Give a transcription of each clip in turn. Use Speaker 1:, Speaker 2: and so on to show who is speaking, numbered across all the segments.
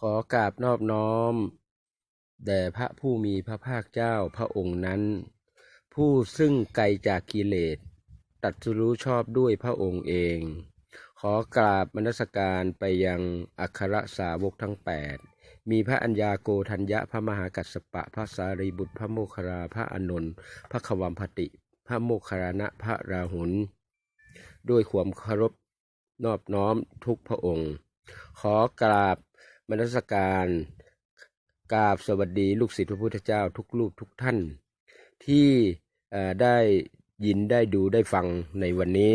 Speaker 1: ขอกราบนอบน้อม แด่พระผู้มีพระภาคเจ้าพระองค์นั้น ผู้ซึ่งไกลจากกิเลสตรัสรู้ชอบด้วยพระองค์เอง ขอกราบมนสการไปยังอัครสาวกทั้งแปดมีพระัญญาโกธัญญะพระมหากัสสปะ พระสารีบุตรพระโมคคัลลาพระอนนท์พระขวัมพติ พระโมคคัลลานะพระราหุลด้วยความเคารพนอบน้อมทุกพระองค์ ขอกราบ มนสการกราบสวัสดีลูกศิษย์พระพุทธเจ้าทุกรูปทุกท่าน ที่ได้ยินได้ดูได้ฟังในวันนี้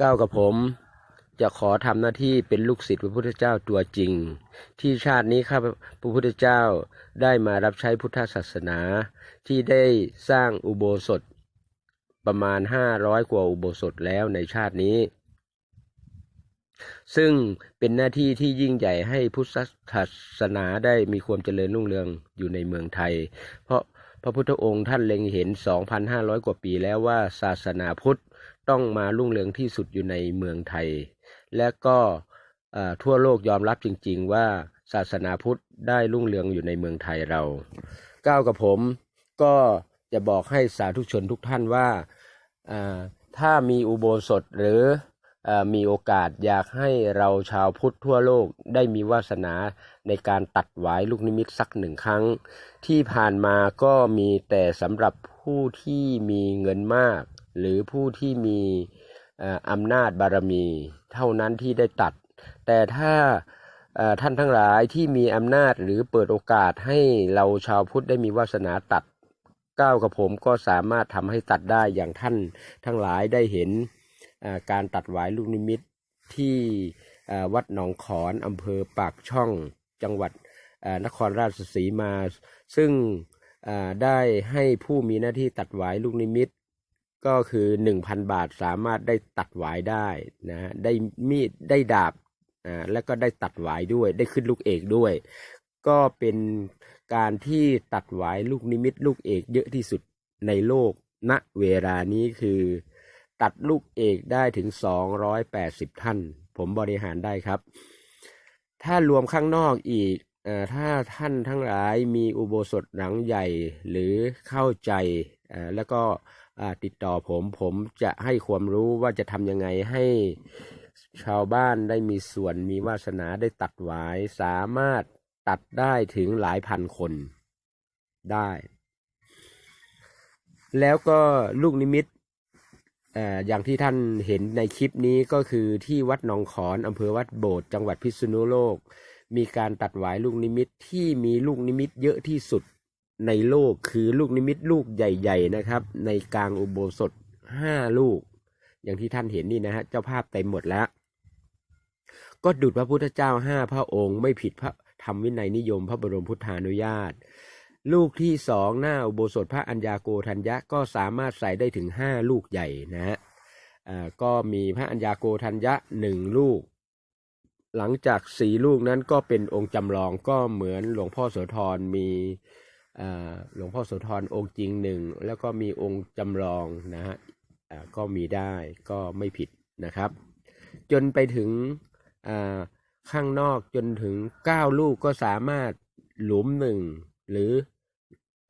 Speaker 1: ก้าวกับผมจะขอทำหน้าที่เป็นลูกศิษย์พระพุทธเจ้าตัวจริง ที่ชาตินี้ข้าพระพุทธเจ้าได้มารับใช้พุทธศาสนา ที่ได้สร้างอุโบสถประมาณห้าร้อยกว่าอุโบสถแล้วในชาตินี้ ซึ่งเป็นหน้าที่ที่ยิ่งใหญ่ให้พุทธศาสนาได้มีความเจริญรุ่งเรืองอยู่ในเมืองไทย เพราะพระพุทธองค์ท่านเล็งเห็น 2,500 กว่าปีแล้วว่าศาสนาพุทธต้องมารุ่งเรืองที่สุดอยู่ในเมืองไทย และก็ทั่วโลกยอมรับจริง ๆ ว่าศาสนาพุทธได้รุ่งเรืองอยู่ในเมืองไทยเรา ก้าวกับผมก็จะบอกให้สาธุชนทุกท่านว่าถ้ามีอุโบสถหรือ มีโอกาสอยากให้เราชาวพุทธทั่วโลกได้มีวาสนาในการตัดหวายลูกนิมิตสักหนึ่งครั้ง ที่ผ่านมาก็มีแต่สำหรับผู้ที่มีเงินมาก หรือผู้ที่มีอำนาจบารมี เท่านั้นที่ได้ตัด แต่ถ้าท่านทั้งหลายที่มีอำนาจหรือเปิดโอกาสให้เราชาวพุทธได้มีวาสนาตัดก้าวกับผมก็สามารถทำให้ตัดได้อย่างท่านทั้งหลายได้เห็น การตัดหวายลูกนิมิตที่วัดหนองขอนอำเภอปากช่องจังหวัดนครราชสีมา ซึ่งได้ให้ผู้มีหน้าที่ตัดหวายลูกนิมิตก็คือ 1,000 บาทสามารถได้ตัดหวายได้นะฮะได้มีดได้ดาบอ่าแล้วก็ได้ตัดหวายด้วย ได้ขึ้นลูกเอกด้วย ก็เป็นการที่ตัดหวายลูกนิมิตลูกเอกเยอะที่สุดในโลกณเวลานี้คือ ตัดลูกเอกได้ถึง 280 ท่าน ผมบริหารได้ครับ ถ้ารวมข้างนอกอีกอถ้าท่านทั้งหลายมีอุโบสถหลังใหญ่หรือเข้าใจแล้วก็ติดต่อผมผมจะให้ความรู้ว่าจะทำยังไงให้ชาวบ้านได้มีส่วนมีวาสนาได้ตัดหวายสามารถตัดได้ถึงหลายพันคนได้ แล้วก็ลูกนิมิต อย่างที่ท่านเห็นในคลิปนี้ก็คือที่วัดหนองขอนอำเภอวัดโบสถ์จังหวัดพิษณุโลก มีการตัดหวายลูกนิมิตที่มีลูกนิมิตเยอะที่สุดในโลกคือลูกนิมิตลูกใหญ่ๆนะครับ ในกลางอุโบสถห้าลูก อย่างที่ท่านเห็นนี่นะฮะเจ้าภาพเต็มหมดแล้ว ก็ดุจพระพุทธเจ้าห้าพระองค์ ไม่ผิดพระธรรมวินัยนิยม พระบรมพุทธานุญาต ลูกที่สองหน้าอุโบสถพระอัญญาโกธัญญะก็สามารถใส่ได้ถึงห้าลูกใหญ่นะฮะอ่าก็มีพระอัญญาโกธัญญะหนึ่งลูก หลังจากสี่ลูกนั้นก็เป็นองค์จำลองก็เหมือนหลวงพ่อโสธรมีอ่าหลวงพ่อโสธรองค์จริงหนึ่งแล้วก็มีองค์จำลองนะฮะอ่าก็มีได้ก็ไม่ผิดนะครับ จนไปถึงอ่าข้างนอกจนถึงเก้าลูกก็สามารถหลุมหนึ่ง หรือ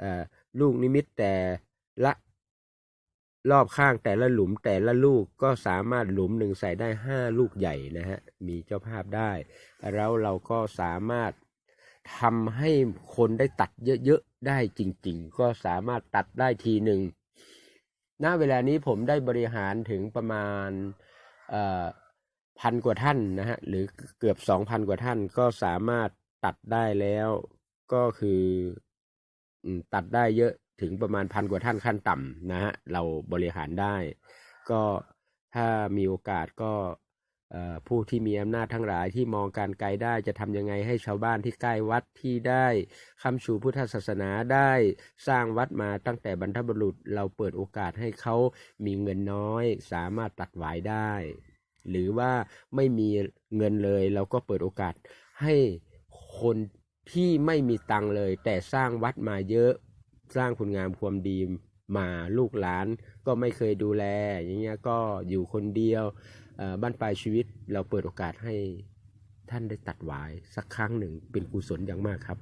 Speaker 1: อลูกนิมิตแต่ละรอบข้างแต่ละหลุมแต่ละลูกก็สามารถหลุมหนึ่งใส่ได้ห้าลูกใหญ่นะฮะมีเจ้าภาพได้ แล้วเราก็สามารถทำให้คนได้ตัดเยอะๆได้จริง ๆ ก็สามารถตัดได้ทีหนึ่งณเวลานี้ผมได้บริหารถึงประมาณพันกว่าท่านนะฮะหรือเกือบสองพันกว่าท่านก็สามารถตัดได้แล้ว ก็คือตัดได้เยอะถึงประมาณพันกว่าท่านขั้นต่ำนะฮะเราบริหารได้ ก็ถ้ามีโอกาสก็ผู้ที่มีอำนาจทั้งหลายที่มองการไกลได้จะทำยังไงให้ชาวบ้านที่ใกล้วัดที่ได้คำชูพุทธศาสนาได้สร้างวัดมาตั้งแต่บรรพบุรุษ เราเปิดโอกาสให้เขามีเงินน้อย สามารถตัดหวายได้ หรือว่าไม่มีเงินเลยเราก็เปิดโอกาสให้คน ที่ไม่มีตังค์เลย แต่สร้างวัดมาเยอะ สร้างคุณงามความดีมาลูกหลานก็ไม่เคยดูแล อย่างเงี้ยก็อยู่คนเดียวบ้านปลายชีวิตเราเปิดโอกาสให้ท่านได้ตัดหวายสักครั้งหนึ่งเป็นกุศลอย่างมากครับ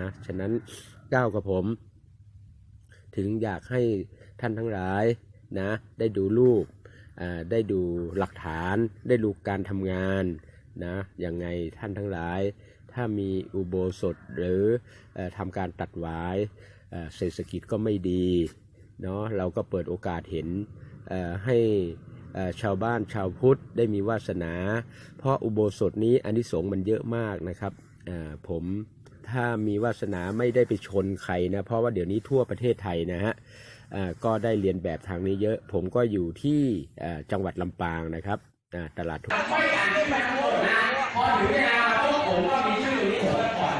Speaker 1: นะฉะนั้นก้าวกับผม ถึงอยากให้ท่านทั้งหลายนะได้ดูรูปได้ดูหลักฐาน ได้ดูการทำงานนะยังไงท่านทั้งหลาย ถ้ามีอุโบสถหรืออทำการตัดหวายเศรษฐกิจก็ไม่ดีเนาะเราก็เปิดโอกาสเห็นให้ชาวบ้านชาวพุทธได้มีวาสนา เพราะอุโบสถนี้อานิสงส์มันเยอะมากนะครับผมถ้ามีวาสนาไม่ได้ไปชนใครนะเพราะว่าเดี๋ยวนี้ทั่วประเทศไทยนะฮะก็ได้เรียนแบบทางนี้เยอะ ผมก็อยู่ที่จังหวัดลำปางนะครับอ่าตลาดทุก
Speaker 2: ผมว่าพวกผมก็มีชื่อนี้ผมก็ถอด